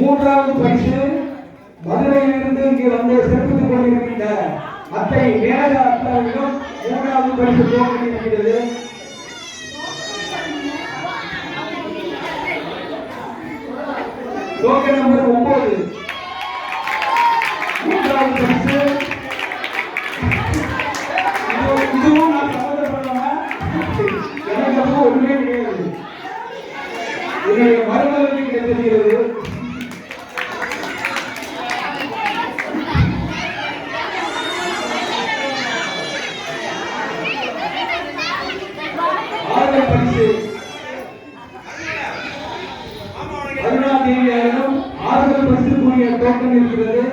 மூன்றாவது பரிசு மதுரையிலிருந்து இங்கே வந்து சிறப்பித்துக் கொண்டிருக்கின்ற அத்தை மேக அத்தாவிடம் மூன்றாவது பரிசு தோன்றியிருக்கிறது டோக்கன் நம்பர் ஒன்பது. மூன்றாவது பரிசு. இதுவும் நான் சம்மந்தப்பட்டவன் எனக்கு ஒன்றுமே கிடையாது. என்னுடைய மருமகளுக்கு கிடைத்திருக்கிறது முதல் பரிசு அருணா தேவி அவர்களும் ஆறுதல் பரிசுக்குரிய டோக்கன் இருக்கிறது.